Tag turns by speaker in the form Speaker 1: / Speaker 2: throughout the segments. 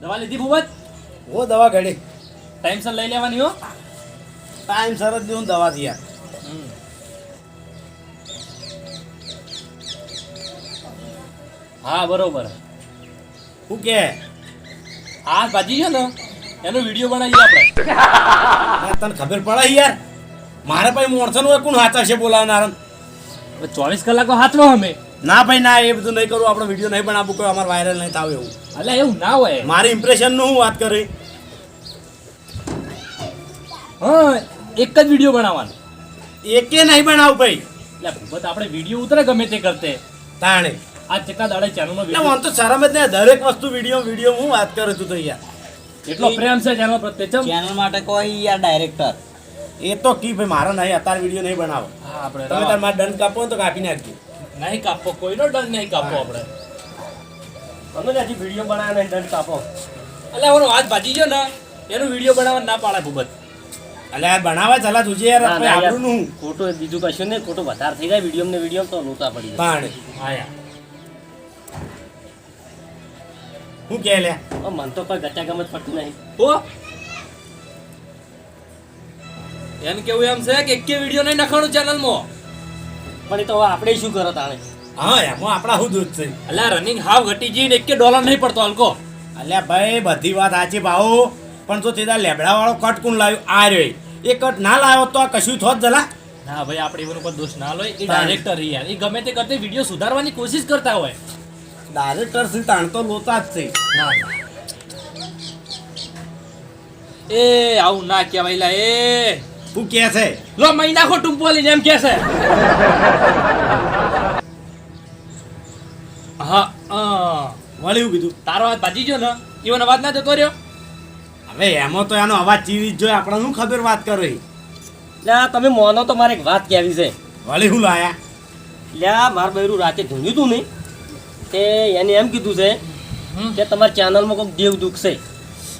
Speaker 1: દવા લીધી ભૂપત
Speaker 2: હો દવા ઘડી.
Speaker 1: ટાઈમસર લઈ લેવાની હો.
Speaker 2: ટાઈમ સર જ હું દવા થી યાર
Speaker 1: હા બરોબર.
Speaker 2: શું કે?
Speaker 1: આ ભાજી છે ને એનો વીડિયો બનાવીએ આપણે.
Speaker 2: તને ખબર પડે યાર? મારે ભાઈ મોણસો હોય કોણ હાથ છે બોલાવનાર
Speaker 1: ચોવીસ કલાકો હાથવો અમે.
Speaker 2: ના ભાઈ ના એ બધું નહીં કરું આપણે વીડિયો નહીં બનાવું કોઈ અમારે વાયરલ નહીં થાવ એવું.
Speaker 1: એટલે એવું ના હોય.
Speaker 2: મારી ઇમ્પ્રેશનનું હું વાત કરી?
Speaker 1: હા એક જ વીડિયો બનાવવાનો.
Speaker 2: એકે નહીં બનાવ ભાઈ.
Speaker 1: એટલે ભૂપત આપણે વીડિયો ઉતરે ગમે તે કરતે.
Speaker 2: તાણે.
Speaker 1: આ ચકા દાડે ચેનલનો
Speaker 2: એટલે
Speaker 1: વીડિયો
Speaker 2: મને તો સારા જ દરેક વસ્તુ વીડિયો વીડિયો હું વાત કરું છું તો યાર
Speaker 1: એટલો પ્રેમ છે ચેનલ પ્રત્યે ચમ?
Speaker 3: ચેનલ માટે કોઈ યાર ડાયરેક્ટર
Speaker 2: એ તો કી ભાઈ મારે નહીં અત્યારે વીડિયો નહીં બનાવો.
Speaker 1: હા આપણે
Speaker 2: તમે તાર મારે દંડ કાપો ને તો કાપી નાખજો.
Speaker 1: નહીં કાપો કોઈનો દંડ નહીં કાપો આપણે.
Speaker 3: તમે હજી વીડિયો બનાવ્યો નહીં દંડ કાપો.
Speaker 1: એટલે હવે વાત ભાજી ગયો ને એનું વીડિયો બનાવવા ના પાડે ભૂપત.
Speaker 2: એટલે બનાવવા ચલા તુજે યાર
Speaker 3: ના, ના,
Speaker 2: આપણું નું.
Speaker 3: ખોટું બીજું કશું નહીં ખોટું વધારે થઈ જાય વીડિયો ને વીડિયો તો લોતા પડી જાય.
Speaker 1: હા યાર.
Speaker 2: હું કે લ્યા
Speaker 3: પણ મન તો કોઈ ગચા ગમત પડતું નહીં.
Speaker 1: હો? એમ કેવું એમ છે કે એક વીડિયો નહીં નખાણું ચેનલમાં
Speaker 3: પણ એ તો આપડે આપણે શું કરો તાણે?
Speaker 2: હા એમાં આપણા શું દૂધ છે.
Speaker 1: અલ્યા રનિંગ હાવ ઘટી જઈને એક ડોલર નહીં પડતો હલકો.
Speaker 2: અલ્યા ભાઈ બધી વાત સાચી ભાવ પણ જો તેના લેબડા વાળો કટ કોણ લાવ્યો? આ રહ્યો એ. કટ ના લાવ્યો તો આ કશું થોત જલા.
Speaker 1: ના ભાઈ આપણે એનો પર દોષ ના લોય. એ ડાયરેક્ટર યાર. એ ગમે તે કરતે વીડિયો સુધારવાની કોશિશ કરતા હોય.
Speaker 2: ડાયરેક્ટરથી તાણ તો લોતા જ છે.
Speaker 1: ના. એ આવું ના કહેવાય લા એ.
Speaker 2: શું કે છે?
Speaker 1: લો મહિના ખો ટુંપો લઈને એમ કે છે. હા હા
Speaker 2: હું કીધું
Speaker 1: તારો વાત ભાજી ગયો ને એવાનો અવાજ ના જતો રહ્યો
Speaker 2: હવે એમાં તો એનો અવાજ ચીવી જ જોઈએ આપણે શું ખબર વાત કરે
Speaker 3: લ્યા તમે મોનો તો મારે એક વાત કહેવી છે.
Speaker 2: વળી શું લાયા?
Speaker 3: લ્યા માર બૈરું રાતે ધૂંધ્યું તું ને તે એને એમ કીધું છે
Speaker 1: હમ.
Speaker 3: કે તમારા ચેનલમાં કોઈક દેવ દુઃખ છે.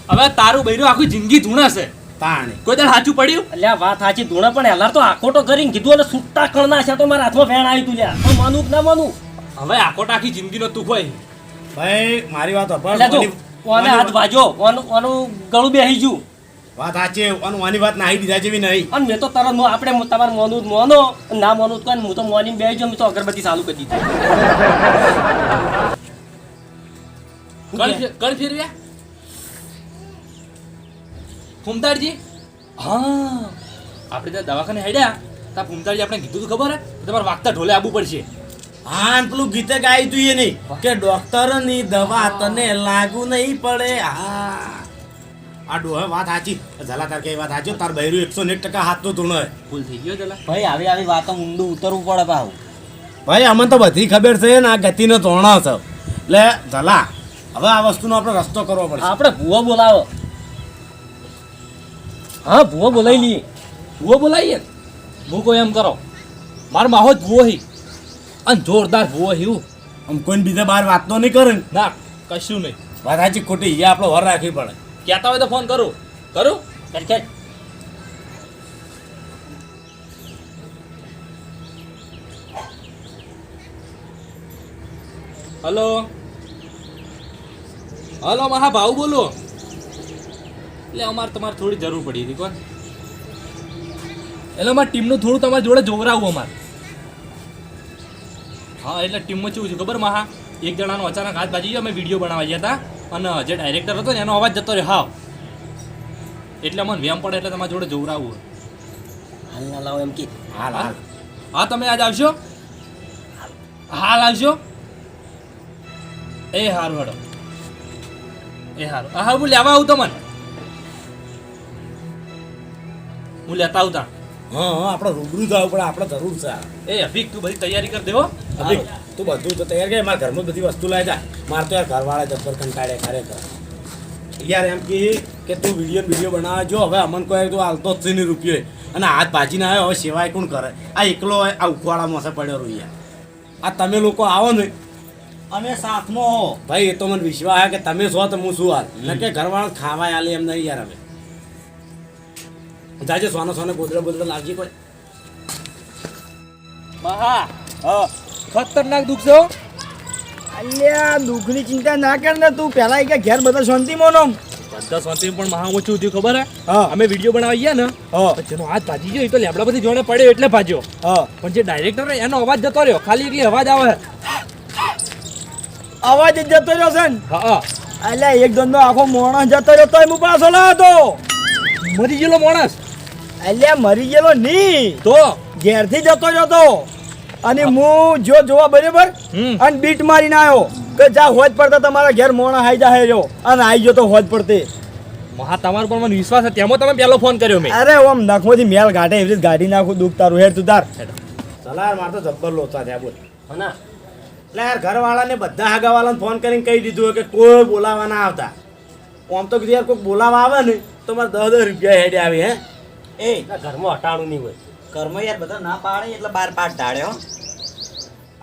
Speaker 1: હવે તારું બૈરું આખી જિંદગી ધૂણાશે પાણી
Speaker 2: તાણે.
Speaker 1: કોઈ દર સાચું પડ્યું?
Speaker 3: એટલે વાત સાચી ધૂણે પણ હેલાર તો આખોટો કરીને કીધું અને સુટ્ટા કણના છે તો મારા હાથમાં ફેણ આવી તું લ્યા પણ માનું કે ના માનું?
Speaker 1: હવે આખોટ જિંદગી જિંદગીનો તું હોય.
Speaker 2: ભાઈ મારી વાત
Speaker 3: ઓને હાથ વાજો ઓનું ઓનું ગળું બેસી જુ
Speaker 2: વાત સાચી અને વાની વાત નાહી દીધા જેવી નહીં.
Speaker 3: અને મેં તો તરત નો આપણે તમારું તમારે મોનું મોનો ના મોનું કોઈ હું તો મોની બેહી જો મેં તો અગરબત્તી ચાલુ કરી દીધી.
Speaker 1: કણ ફેરવ્યા? ફૂમતાડજી? હા. આપણે ત્યાં દવાખાને હેડ્યા ત્યાં ફૂમતાડજી આપણે કીધું તું ખબર હે? તમારે વાગતા ઢોલે આવવું પડશે.
Speaker 2: હા પેલું ગીતે ગાયું તું એ નહીં કે ડોક્ટરની દવા તને લાગુ નહીં પડે. હા આ ડોહે વાત સાચી. ઝાલા તાર કે વાત સાચી તાર બૈરું એકસો ને ટકા હાથ તો ધૂણો
Speaker 1: ફૂલ થઈ ગયો જલા
Speaker 3: ભાઈ આવી આવી વાતો ઊંડું ઉતરવું પડે પાહું.
Speaker 2: ભાઈ અમને તો બધી ખબર છે ને આ ગતિનો ધોણો છે. એટલે ઝલા હવે આ વસ્તુનો આપણે રસ્તો કરવો પડશે.
Speaker 3: આપણે ભૂવો બોલાવો. હા ભૂવો બોલાવી લઈએ.
Speaker 1: ભૂવો બોલાવીએ. હું કોઈ એમ કરો. મારો માહો જ ભૂવો હી. અને જોરદાર ભૂવો હિયું
Speaker 2: આમ કોઈને બીજા બહાર વાત તો નહીં કરે ને.
Speaker 1: કશું નહીં.
Speaker 2: વાત સાચી ખોટી એ આપણો વર રાખવી પડે.
Speaker 1: કહેતા હોય તો ફોન કરું. કરું?
Speaker 3: ખેર
Speaker 1: હલો? હલો મહા ભાવ બોલો. એટલે અમારે તમારે થોડી જરૂર પડી હતી કોણ? એટલે અમારે ટીમનું થોડું તમારી જોડે જોવરાવું અમારે. હા એટલે ટીમમાં કેવું છે ખબર મહા? એક જણાનો અચાનક હાથ બાજી ગયો અમે વીડિયો બનાવવા ગયા હતા અને જે ડાયરેક્ટર હતો ને એનો અવાજ જતો રહ્યો હાવ. એટલે મને વેમ પડે એટલે તમારા જોડે જોવરાવું.
Speaker 3: હાલ ના લાવો એમ કે
Speaker 2: હાલ હાલ.
Speaker 1: હા તમે આજ આવશો? હાલ આવશો? એ હારું હેડો એ હારું. હા હું લેવા આવું તમને. હું લેતા આવતા
Speaker 2: હા હા આપણે રૂબરૂ જવું પડે આપણે જરૂર છે.
Speaker 1: એ અભિક તું બધી તૈયારી કરી દેવો.
Speaker 2: અભી તું બધું તો તૈયાર કે મારા ઘરમાં બધી વસ્તુ લાવી જા. મારે તો યાર ઘરવાળા જબ્બર કંટાળે ખરેખર યાર એમ કે કે તું વીડિયો વીડિયો બનાવે જો હવે અમન કોઈ તું હાલતો જ છે નહીં રૂપિયો અને હાથ ભાજીને આવ્યો હવે સેવાય કોણ કરે? આ એકલો હોય, આ ઉખવાડા મોસે પડ્યો રહી યાર. આ તમે લોકો આવો ને.
Speaker 3: અમે સાથમાં હો.
Speaker 2: ભાઈ એ તો મને વિશ્વાસ છે કે તમે છો તો હું શું હાલ. ન કે ઘરવાળા ખાવા આલે એમ નહીં યાર હવે. જાજે સોનો સોને ગોદરા બોદરા લાગી કોઈ.
Speaker 1: મહા ખતરનાક દુઃખ છે.
Speaker 4: અલ્યા દુઃખની ચિંતા ના કર ને તું. પહેલા કે ઘેર બધા શાંતિ મોનો
Speaker 1: બધા શાંતિ પણ મહા ઓછું થયું ખબર હે?
Speaker 4: હા.
Speaker 1: અમે વીડિયો બનાવી ગયા ને
Speaker 4: હા.
Speaker 1: જેનો હાથ ભાજી ગયો એ તો લેબડા બધી જોડે પડ્યો એટલે ભાજ્યો.
Speaker 4: હા.
Speaker 1: પણ જે ડાયરેક્ટર એનો અવાજ જતો રહ્યો ખાલી એટલી અવાજ આવે.
Speaker 4: અવાજ જ જતો રહ્યો છે ને.
Speaker 1: હા હા.
Speaker 4: અલ્યા એક ધંધો આખો માણસ જતો રહ્યો તોય હું પાછો ના હતો
Speaker 1: મરી ગયેલો માણસ.
Speaker 4: અલ્યા મરી ગયેલો નહીં.
Speaker 1: તો?
Speaker 4: ઘેરથી જતો રહ્યો તો. અને હું જો જોવા બરાબર
Speaker 1: હમ.
Speaker 4: અને બીટ મારીને આવ્યો કે જા હોજ પડતા તમારા ઘેર મોણા હાઈ જાય જો. અને આઈ ગયો તો હોજ પડતી.
Speaker 1: મહા તમારો પર મને વિશ્વાસ છે તેમાં તમે પહેલો ફોન કર્યો મેં.
Speaker 4: અરે ઓમ નખમાંથી મેલ ગાઢે એવી રીતે ગાડી નાખું દુખ તારું હેડ તું તાર.
Speaker 2: સલાર માર તો જબ્બર લોચા થયા બોલ.
Speaker 3: હા
Speaker 2: એટલે યાર ઘરવાળાને બધા આગાવાળાને ફોન કરીને કહી દીધું કે કોઈ બોલાવા ના આવતા. આમ તો કીધું યાર કોઈ બોલાવા આવે ને તો મારે દસ દસ રૂપિયા હેડે આવી હે.
Speaker 5: એ
Speaker 3: ઘરમાં હટાણું નહીં હોય.
Speaker 5: કર્મ યાર બધા ના પાડે એટલે બાર પાઠ ઢાળ્યો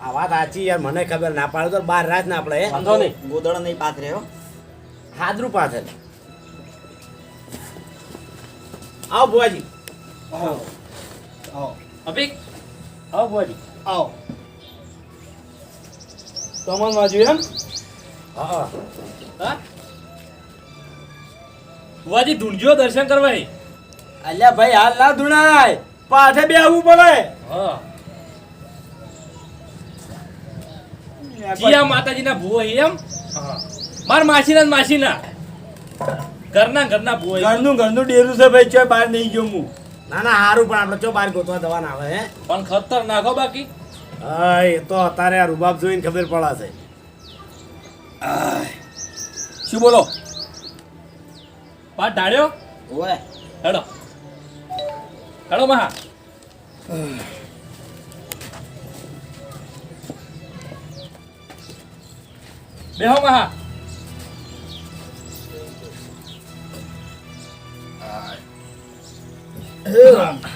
Speaker 2: આ વાત સાચી યાર મને ખબર ના પાડે તો બાર રાત ના આપણે હે?
Speaker 3: વાંધો નહીં.
Speaker 5: ગોદડો નહીં પાથરે હો.
Speaker 2: હાદરું પાછળ આવો બુઆજી
Speaker 1: અભિક.
Speaker 3: આવો ભુવાજી.
Speaker 4: આવો. તમામ બાજુ એમ?
Speaker 2: હા. હા?
Speaker 1: ભુવાજી બુવાજી ઢૂંઢજો દર્શન કરવા
Speaker 4: અલ્યા ભાઈ હાલ ના ધુણાય. પાઠે બે આવવું પડે.
Speaker 1: હા. જીયા માતાજીના ભૂવો એમ? માર માસીના માસીના. ઘરના ઘરના ભૂવો
Speaker 4: ઘરનું ઘરનું ડેરું છે ભાઈ ચોય બહાર નહીં ગયો હું.
Speaker 2: ના ના સારું પણ આપણે ચો બહાર ગોતવા દવા આવે હે?
Speaker 1: પણ ખતર નાખો બાકી.
Speaker 2: હા એ તો અત્યારે આ રૂબાબ જોઈને ખબર પડાશે.
Speaker 1: શું બોલો? પાટ ઢાળ્યો?
Speaker 5: ઓય.
Speaker 1: હેડો. હેડો મહા. બેહો મહા.
Speaker 2: બુઆજી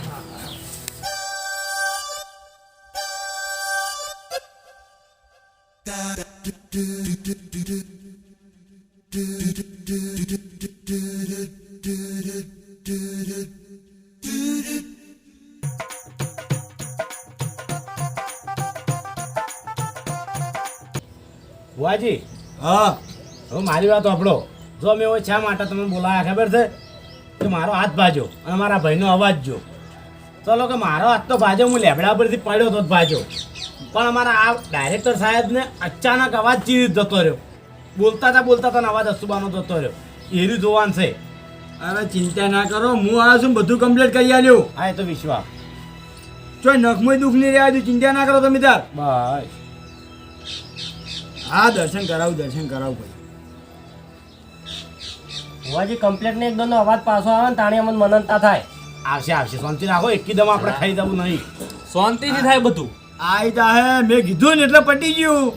Speaker 2: મારી વાત આપણો. જો મેં હોય શા માટે તમે બોલાયા ખબર છે? કે મારો હાથ ભાજો અને મારા ભાઈનો અવાજ જો. ચલો કે મારો હાથ તો ભાજો હું લેબડા પરથી પડ્યો તો ભાજો. પણ અમારા આ ડાયરેક્ટર સાહેબને અચાનક અવાજ ચીરી જતો રહ્યો. બોલતા હતા બોલતા હતા અવાજ અસુબાનો જતો રહ્યો. એરી જોવાન છે.
Speaker 4: અરે ચિંતા ના કરો હું આ છું બધું કમ્પ્લીટ કરી આલ્યો.
Speaker 2: હા એ તો વિશ્વાસ.
Speaker 4: ચોય નખમય દુઃખ નહીં રહ્યા ચિંતા ના કરો તમે તાર.
Speaker 2: બસ.
Speaker 4: હા દર્શન કરાવું દર્શન કરાવું ભાઈ
Speaker 3: ભુવાજી કમ્પ્લેટ ને એકદમ અવાજ પાછો આવે ને તાણી અમને મનનતા થાય.
Speaker 2: આવશે આવશે. શાંતિ રાખો એકદમ આપણે ખાઈ જવું નહીં.
Speaker 1: શાંતિથી થાય બધું.
Speaker 4: આઈ તા હે મેં કીધું ને એટલે પટી ગયું.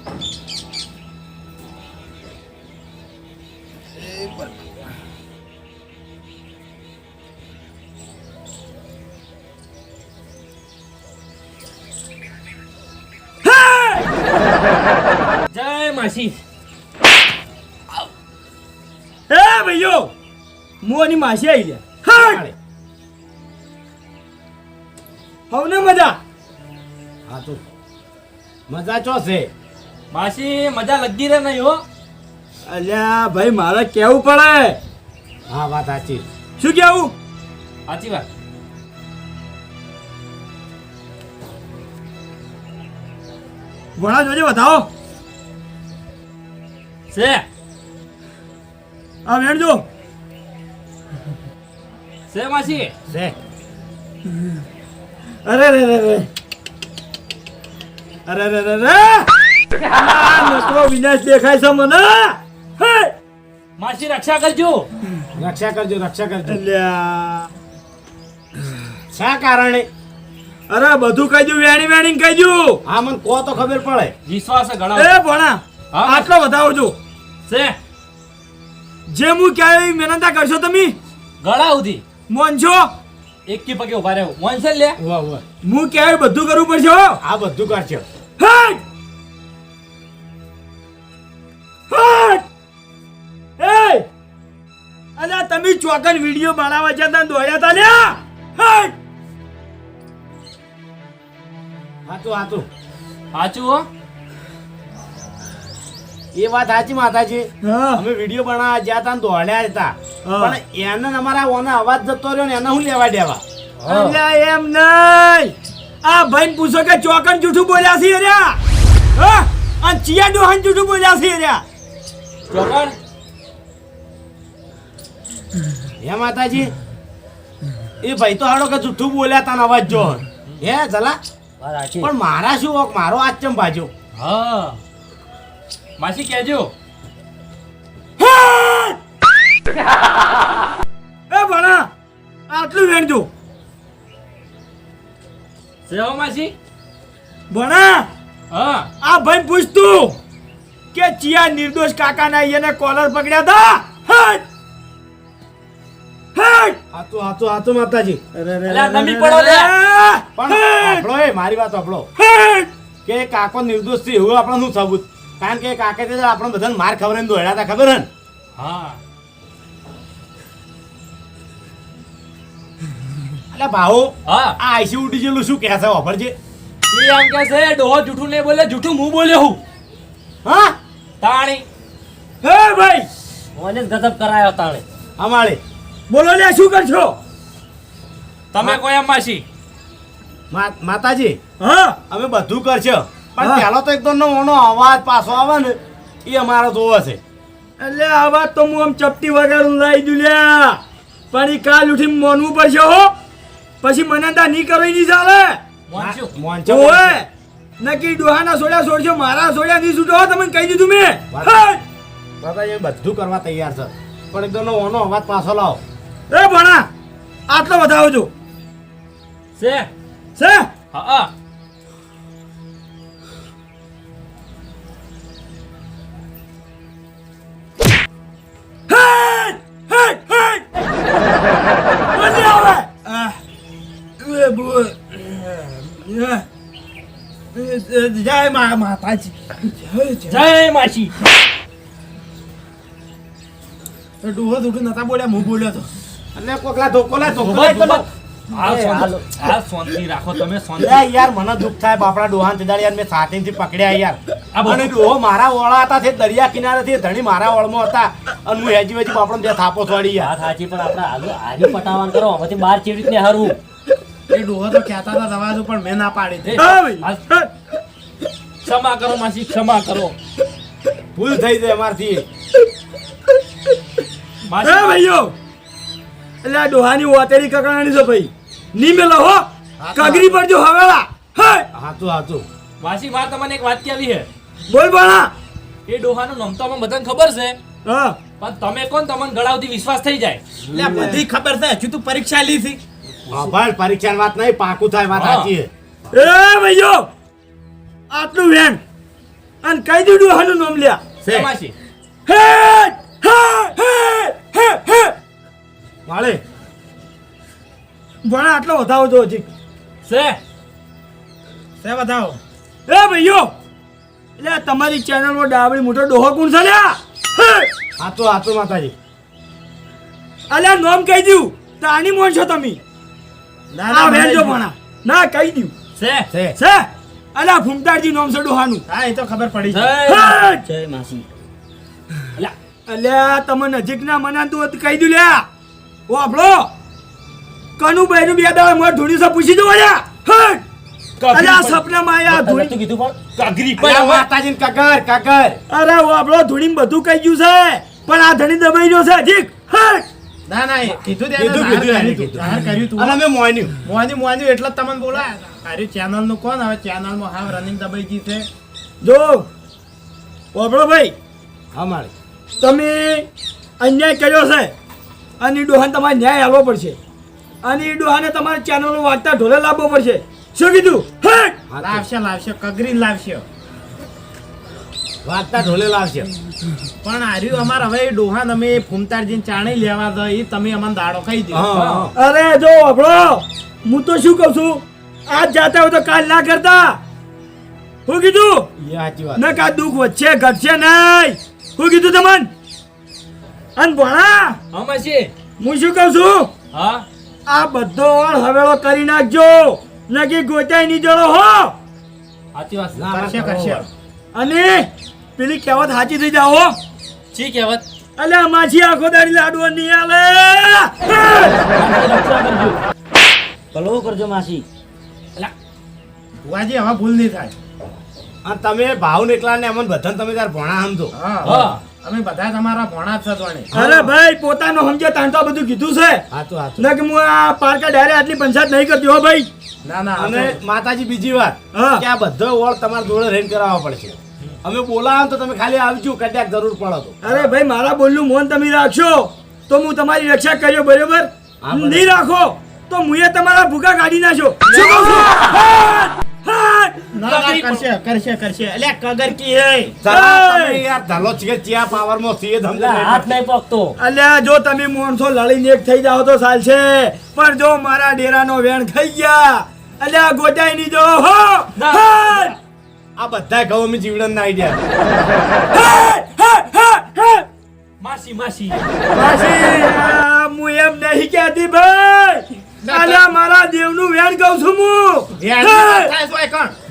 Speaker 1: જય માસી.
Speaker 4: મોની માસી આવી ગયા હા હવને મજા?
Speaker 2: હા તો. મજા ચો છે?
Speaker 1: માસી મજા લગી રે નહીં હો.
Speaker 4: અલ્યા ભાઈ મારે કેવું પડે?
Speaker 2: હા વાત સાચી.
Speaker 4: શું કેવું?
Speaker 1: સાચી વાત.
Speaker 4: ભણા જોજે બતાવો
Speaker 1: છે.
Speaker 4: આ વેણ જો.
Speaker 1: છે માસી.
Speaker 2: છે
Speaker 4: અરે રે રે રે અરે રે રે રે નકરો વિનાશ દેખાય છે મને. હે.
Speaker 1: માસી રક્ષા કરજો.
Speaker 2: રક્ષા કરજો રક્ષા કરજો.
Speaker 4: અલ્યા.
Speaker 2: શા કારણે?
Speaker 4: અરે બધું કહી દઉં વેણી વેણી કહી દઉં.
Speaker 2: હા મને કો તો ખબર પડે.
Speaker 1: વિશ્વાસ છે ઘણો
Speaker 4: એ ભણા
Speaker 1: હા.
Speaker 4: આટલો છો.
Speaker 1: છે
Speaker 4: જે હું ક્યાંય મહેનતા કરશો તમે?
Speaker 1: ગળા સુધી.
Speaker 4: મોન છો
Speaker 1: એક કી પગે ઊભા રહ્યો મોન છે લે?
Speaker 2: વાહ વાહ
Speaker 4: હું ક્યાંય બધું કરવું પડશે હો?
Speaker 2: આ બધું કરજો.
Speaker 4: હટ! હટ! એ અલા તમે ચોકન વિડિયો બનાવવા જતા દોડ્યા તા લ્યા? હટ!
Speaker 2: હાતું હાતું
Speaker 1: હાચું હો?
Speaker 2: એ વાત સાચી માતાજી. અમે વીડિયો બનાવવા જ્યાં તા ને દોડ્યા હતા. પણ એને અમારા ઓને અવાજ જતો રહ્યો ને એને હું લેવા દેવા?
Speaker 4: અલ્યા એમ નહીં. આ ભાઈને પૂછો કે ચોકન જૂઠું બોલ્યા છે અર્યા હા? અને ચિયા ડોહન જૂઠું બોલ્યા છે અર્યા
Speaker 1: ચોકન?
Speaker 2: હે માતાજી? એ ભાઈ તો હાડો કે જૂઠું બોલ્યા તા ને અવાજ જો હે ચલા પણ મારા શું મારો આજ ચમ બાજુ
Speaker 1: હા. માસી કહેજો.
Speaker 4: એ ભણા આટલું વેણજો.
Speaker 1: સેવા માસી?
Speaker 4: ભણા
Speaker 1: હા.
Speaker 4: આ ભાઈ પૂછતું કે ચિયા નિર્દોષ કાકાના એને કોલર પકડ્યા હતા હટ
Speaker 2: હાતું હાતું હાતું માતાજી.
Speaker 1: નમી પડો લે
Speaker 2: પણ આપણો એ મારી વાત આપણો કે કાકો નિર્દોષ છે એવું આપણે શું સાબુત? કારણ કે કાકે તે આપણે બધાને માર ખબર દોડ્યા હતા ખબર ને?
Speaker 1: હા.
Speaker 2: એટલે ભાઉ
Speaker 1: હા.
Speaker 2: આ આઈસી ઉડી ગયેલું શું કહે છે વાપરજે?
Speaker 1: એ એમ કે છે ડોહો જૂઠું નહીં બોલે જૂઠું હું બોલ્યો હું
Speaker 2: હા?
Speaker 1: તાણી.
Speaker 4: હે ભાઈ!
Speaker 3: મને જ ગજબ કરાયો તાણે.
Speaker 2: અમારે.
Speaker 4: બોલો લે શું કરશો?
Speaker 1: તમે કોઈ
Speaker 2: મા- માતાજી
Speaker 4: હા.
Speaker 2: અમે બધું કરશે. પણ પેલો તો એકદમ ઓનો અવાજ પાછો આવે ને એ અમારો જોવે છે.
Speaker 4: એટલે આ વાત તો હું આમ ચપટી વગર લઈ દઉં લ્યા. પણ એ કાલ ઉઠી મોનવું પડશે હો. પછી મને તા નહીં કરો નહીં ચાલે. ઓએ નક્કી ડોહાના સોડ્યા સોડશો મારા સોડ્યા નહીં છૂટો તમે તમને કહી દીધું મેં.
Speaker 2: વાત. એ બધું કરવા તૈયાર છે. પણ એકદમ ઓનો અવાજ પાછો લાવો.
Speaker 4: એ ભણા આટલો વધાવો છો.
Speaker 1: છે?
Speaker 4: છે?
Speaker 1: હા હા.
Speaker 4: જય માતાજી. જય
Speaker 1: માસી.
Speaker 2: ડોહો દુડું નતા બોલ્યા હું બોલ્યો તો. એટલે કોકલા ધોકો લા ધોકો
Speaker 1: ઊભા,
Speaker 2: લા
Speaker 1: ઊભા.
Speaker 2: તમે.
Speaker 1: આ
Speaker 3: એ,
Speaker 1: શાંતિ-
Speaker 3: હાલો.
Speaker 1: આ શાંતિ રાખો તમે
Speaker 2: યાર મને દુઃખ થાય બાપડા ડોહાન યાર મેં સાથેથી પકડ્યા યાર. અને ડોહો મારા ઓળા હતા તે દરિયા કિનારેથી ધણી મારા ઓળમાં હતા. અને હું હેજી વેજી બાપડા બે થાપો છોડી યાર
Speaker 3: વાત સાચી પણ આપણે હાલ હારી પટાવાન કરો આમાંથી બહાર કેવી રીતને હારવું?
Speaker 2: એ ડોહો તો કહેતા હતા દવા પણ મેં ના પાડી!
Speaker 1: ક્ષમા કરો માસી ક્ષમા કરો.
Speaker 2: ભૂલ થઈ જાય અમારથી
Speaker 1: માસી
Speaker 4: ભાઈઓ! એટલે આ ડોહાની વાતેરી કકડાની છે ભાઈ. ની મેલો હો! કાગરી પર જો હવેલા હે!
Speaker 2: હાતું હાતું
Speaker 1: માસી માર તમને એક વાત કહેવી છે.
Speaker 4: બોલ બોલા.
Speaker 1: એ ડોહાનું નામ તો અમને બધાને ખબર છે?
Speaker 4: હા.
Speaker 1: પણ તમે કોણ? તમને ગળાવથી વિશ્વાસ થઈ જાય.
Speaker 2: એટલે બધી ખબર છે હજુ તું પરીક્ષા લીધી. હા ભાઈ પરીક્ષાની વાત નહીં પાકું થાય વાત
Speaker 1: હા.
Speaker 2: સાચી છે.
Speaker 4: એ ભાઈઓ! આટલું વેણ. અને કઈ દીધું ડોહાનું નામ લ્યા.
Speaker 2: છે.
Speaker 4: હે હે હે હે હે.
Speaker 2: માળે
Speaker 4: ભણા આટલો વધાવો તો હજી.
Speaker 1: સે
Speaker 2: સે વધાવો.
Speaker 4: એ ભાઈઓ એટલે આ તમારી ચેનલમાં ડાબડી મોટો ડોહો કોણ છે લ્યા? હે.
Speaker 2: હાતું હાતું માતાજી.
Speaker 4: અલ્યા નામ કહી દઉં તાની મોન છો તમે? ના ના જો ભણા. ના કહી દઉં
Speaker 1: સે
Speaker 2: સે
Speaker 4: છે. અલ્યા ફૂમતારજી નોમ છે ડોહાનું
Speaker 2: હા એ તો ખબર પડી
Speaker 1: જય
Speaker 5: માસી.
Speaker 1: અલ્યા,
Speaker 4: અલ્યા તમે નજીક ના મનાતું હોત કહી દઉં લ્યા. ઓ આપણો કનુભાઈ નું બે દાડા મોર ધૂણી સો પૂછી દો અલ્યા. હટ અલ્યા સપનામાં આયા ધૂણી
Speaker 3: નતું કીધું પણ
Speaker 1: કાગરી પર
Speaker 2: માતાજીને કગર કગર.
Speaker 4: અરે ઓ આપણો ધૂણી બધું કહી ગયું છે. પણ આ ધણી દબાઈ ગયો છે હજી. હટ
Speaker 6: ના ના કીધું તે
Speaker 2: કીધું, કીધું,
Speaker 6: જાહેર કર્યું તું.
Speaker 2: અને મોન્યું
Speaker 6: મોન્યું મોન્યું એટલે જ તમને બોલાયા. હતા ચેનલનું કોણ? હવે ચેનલમાં હાવ રનિંગ દબાઈ ગઈ છે.
Speaker 4: જો ઓબળો ભાઈ.
Speaker 2: હા મારે.
Speaker 4: તમે અન્યાય કર્યો છે. અને ઈ ડોહાને તમારે ન્યાય આવવો પડશે. અને ઈ ડોહાને તમારે ચેનલનો વાંચતા ઢોલે લાવવો પડશે. શું કીધું? હટ!
Speaker 6: લાવશે લાવશે કગરી લાવશે.
Speaker 2: વાગતા ઢોલે લાવશે.
Speaker 6: પણ આર્યું અમારે હવે ડોહાન અમે ફૂમતારજી ચાણી લેવા દો એ તમે અમને દાડો ખાઈ દો
Speaker 2: હા, હા.
Speaker 4: અરે જો આપણો હું તો શું કહું છું? આજ જાતા હોય તો કાલ ના કરતા. શું કીધું?
Speaker 2: એ સાચી વાત.
Speaker 4: ન કા દુઃખ વચ્ચે ઘટશે નહીં. શું કીધું તમને? અન ભણા
Speaker 1: હા છે
Speaker 4: હું શું કહું છું?
Speaker 1: હા.
Speaker 4: આ બધો હવેળો કરી નાખજો. નકી ગોતાઈ નહીં જડો હો.
Speaker 1: સાચી વાત.
Speaker 2: ના, ના,
Speaker 6: કરશે. કરશે.
Speaker 4: અને પેલી કહેવત સાચી થઈ જાઓ.
Speaker 1: શી કહેવત?
Speaker 4: અલ્યા માછી આખો દાડી લાડવો નહીં આલે.
Speaker 5: ભલો કરજો માસી.
Speaker 6: ભુવાજી હવે ભૂલ નહીં થાય.
Speaker 2: અને તમે ભાવ ને ને અમને બધાને તમે તાર ભણા સમજો.
Speaker 6: હા.
Speaker 1: હા.
Speaker 6: અમે બધા તમારા ભોણા જ સદવાણી
Speaker 4: અરે ભાઈ પોતાનો સમજે તાણ તો બધું કીધું છે.
Speaker 2: હાચું હાચું.
Speaker 4: ના કે હું આ પારકા ડાયરે આટલી પંચાયત નહીં કરતી હો ભાઈ.
Speaker 6: ના ના
Speaker 2: અને માતાજી બીજી વાત.
Speaker 4: હા.
Speaker 2: કે આ બધો ઓળ તમારા જોડે રહીને કરાવવા પડશે. અમે બોલાવો તો તમે ખાલી આવજો કદાચ જરૂર પડો તો.
Speaker 4: અરે ભાઈ મારા બોલનું મોન તમે રાખશો. તો હું તમારી રક્ષા કર્યો બરોબર?
Speaker 2: હા,
Speaker 4: નહીં રાખો તો મુએ તમારા ભૂકા કાઢી નાખો શું કહું છું?
Speaker 6: ના, ના, કરશે કરશે કરશે. અલ્યા કગર કી હે.
Speaker 2: તમે યાર ધાલો છે ચિયા પાવરમાં છીએ જ સમજો
Speaker 3: હાથ નહીં પકતો
Speaker 4: અલ્યા જો તમે માણસો લડીને એક થઈ જાવ તો ચાલશે પણ જો મારા ડેરાનો વેણ ખાઈ ગયા અલ્યા ગોટાઈ ની જો. હો
Speaker 2: આ બધા ઘઉં અમે જીવડન ના આઈડિયા!
Speaker 4: હાટ!
Speaker 1: માસી માસી.
Speaker 4: હું એમ નહીં કહેતી ભાઈ. અલ્યા મારા દેવનું વેણ કહું છું હું.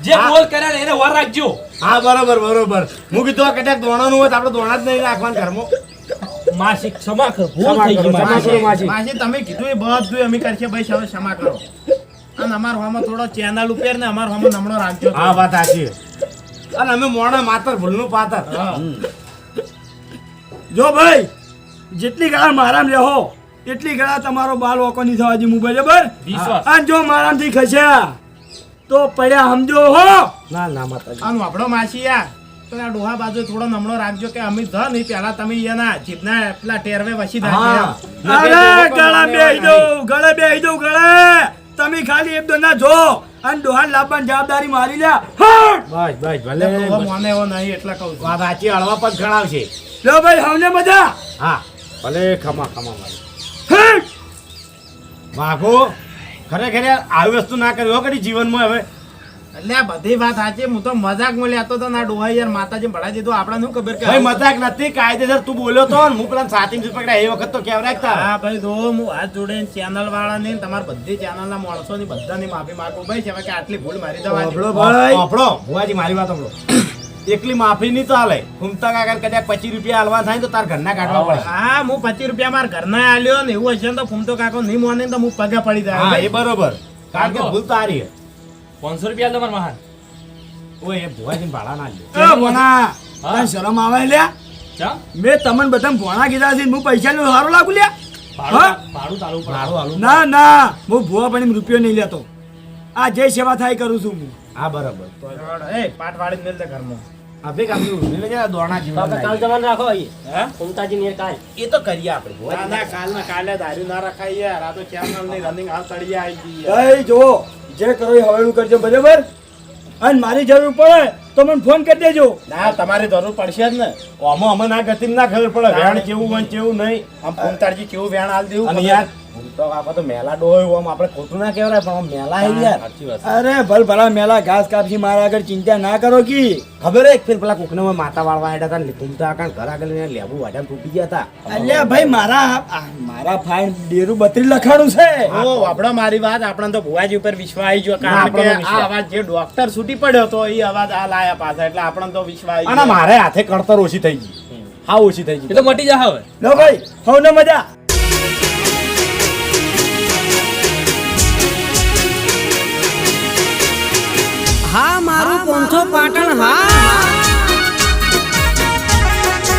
Speaker 1: જે બોલ કર્યા એને વર રાખજો.
Speaker 2: હા બરોબર બરોબર. હું કીધું આ કદાચ દોણાનું હોય તો આપણે દોણા જ નહીં રાખવાનું ઘરમાં.
Speaker 3: માસી ક્ષમા કર ભૂલ થઈ ગઈ માસી
Speaker 2: માસી.
Speaker 6: માસી તમે કીધું એ બધું અમે કરશે ભાઈ હવે ક્ષમા કરો. અને અમાર હોમાં થોડો ચેનલ ઉપર ને અમાર હોમાં નમણો રાખજો.
Speaker 2: હા વાત સાચી. અને અમે મોણા માતર ભૂલનું પાતર.
Speaker 4: જો ભાઈ જેટલી ગાળા મારામ રહો એટલી ગળા તમારો બાલ ઓકો નહીં થવા હું બરાબર?
Speaker 1: વિશ્વાસ.
Speaker 4: અને જો મારામથી ખસ્યા તો પડ્યા સમજો હો!
Speaker 2: ના ના માતાજી.
Speaker 6: આમ આપણો માસી યાર. તો આ ડોહા બાજુ થોડો નમણો રાખજો કે અમે ધ નહીં પેલા તમે એના જીભના પેલા ટેરવે વસી થાય
Speaker 4: અરે ગળા બેહી દઉં ગળે બેહી દઉં ગળે તમે ખાલી એક ના જો. અને ડોહાન લાવવાની જવાબદારી મારી લે. હટ!
Speaker 2: બસ બસ ભલે
Speaker 6: ડોહો
Speaker 2: બસ.
Speaker 6: એવો નહીં એટલે કહું છું.
Speaker 2: વાત સાચી હળવા પણ ગણાવશે
Speaker 4: લો ભાઈ હમને મજા?
Speaker 2: હા ભલે ખમા ખમા મારી! વાઘો ખરેખર આવી વસ્તુ ના કરવી કરી જીવનમાં હવે.
Speaker 6: એટલે આ બધી વાત સાચી હું તો મજાકમાં લેતો તો ના ડોહા યાર માતાજી ભણાઈ દીધું આપણે શું ખબર કે
Speaker 2: ભાઈ મજાક નથી કાયદેસર તું બોલ્યો તો ને હું પેલા સાતી પકડ્યા એ વખત તો કેમ રાખતા?
Speaker 6: હા ભાઈ તો હું હાથ જોડે ચેનલ વાળા ને તમારી બધી ચેનલ ના માણસો ની બધાની માફી માંગુ. ભાઈ છે હવે કે આટલી ભૂલ મારી દવા
Speaker 4: સાંભળો ભાઈ.
Speaker 2: આપણો ભુવાજી મારી વાત આપણો એકલી માફી નહીં ચાલે ઘૂમતા કાકા કદાચ પચીસ રૂપિયા હાલવા થાય તો તાર ઘરના કાઢવા પડે.
Speaker 6: હા હું પચીસ રૂપિયા મારા ઘરના આલ્યો ને એવું હશે ને તો ફૂમતો કાકો નહીં મોને તો હું પગે પડી જાય.
Speaker 2: હા એ બરોબર. કારણ કે ભૂલ તારી હે.
Speaker 1: પાંચસો રૂપિયા તમારા મહાન
Speaker 2: ઓય એ ભુવાજી ભાડા ના લ્યો
Speaker 4: ભોણા તને શરમ આવે લ્યા? મેં તમને બધા ભોણા કીધા છે હું પૈસા નું સારું લાગુ લ્યા? ના ના હું ભુવા પણ રૂપિયો નહીં લેતો. આ જે સેવા થાય કરું છું હું.
Speaker 2: હા બરોબર.
Speaker 6: એ પાટ વાળી મેલ દે ઘરમાં.
Speaker 2: આ બે કામ લઈ દોણા
Speaker 3: તો આપણે કાલ
Speaker 2: જીવન
Speaker 3: જવાનું રાખો
Speaker 6: હે?
Speaker 3: ફૂમતાજી ને કાલ.
Speaker 2: એ તો કરીએ આપણે.
Speaker 6: ના ના કાલ ના કાલે દારૂ ના રખાય યાર. આ તો ચેનલની રનિંગ હાલ તળિયા આવી ગઈ
Speaker 4: એ જો જે કરો એ હવેલું કરજો બરાબર? અને મારી જરૂર પડે તો મને ફોન કરી દેજો.
Speaker 6: ના તમારી જરૂર પડશે જ ને.
Speaker 2: આમાં અમને ના ગતિ ના ખબર પડે. વેણ કેવું હોય ને કેવું નહીં.
Speaker 6: આમ ફૂમતાજી કેવું વેણ હાલ દેવું
Speaker 2: અને યાર હું તો આપણે તો મેલા ડોય આમ આપણે ખોટું ના કહેવાય પણ આમ મેલા હે યાર.
Speaker 6: સાચી વાત
Speaker 4: અરે ભલ ભલા મેલા ઘાસ કાપસી મારા આગળ ચિંતા ના કરો કી.
Speaker 2: ખબર હે ફિર પેલા કોકને માતા વાળવા આયા હતા ઘૂમતા કાં ઘર આગળ ને લેબુ વાડા તૂટી ગયા હતા.
Speaker 4: અલ્યા ભાઈ મારા મારા ફાઇન ડેરું બત્રી લખાણું છે.
Speaker 6: ઓ આપણો મારી વાત આપણે તો ભુવાજી ઉપર વિશ્વાસ આવી ગયો કારણ કે આ અવાજ જે ડોક્ટર છૂટી પડ્યો તો એ અવાજ આ લાયા પાછા એટલે આપણને તો વિશ્વાસ
Speaker 2: અને મારે હાથે કળતર ઓછી થઈ ગઈ. હા ઓછી થઈ
Speaker 1: એ
Speaker 2: ગઈ
Speaker 1: તો મટી જા હવે.
Speaker 4: લો ભાઈ મજા.
Speaker 7: મારું પોંથો પાટણ હા?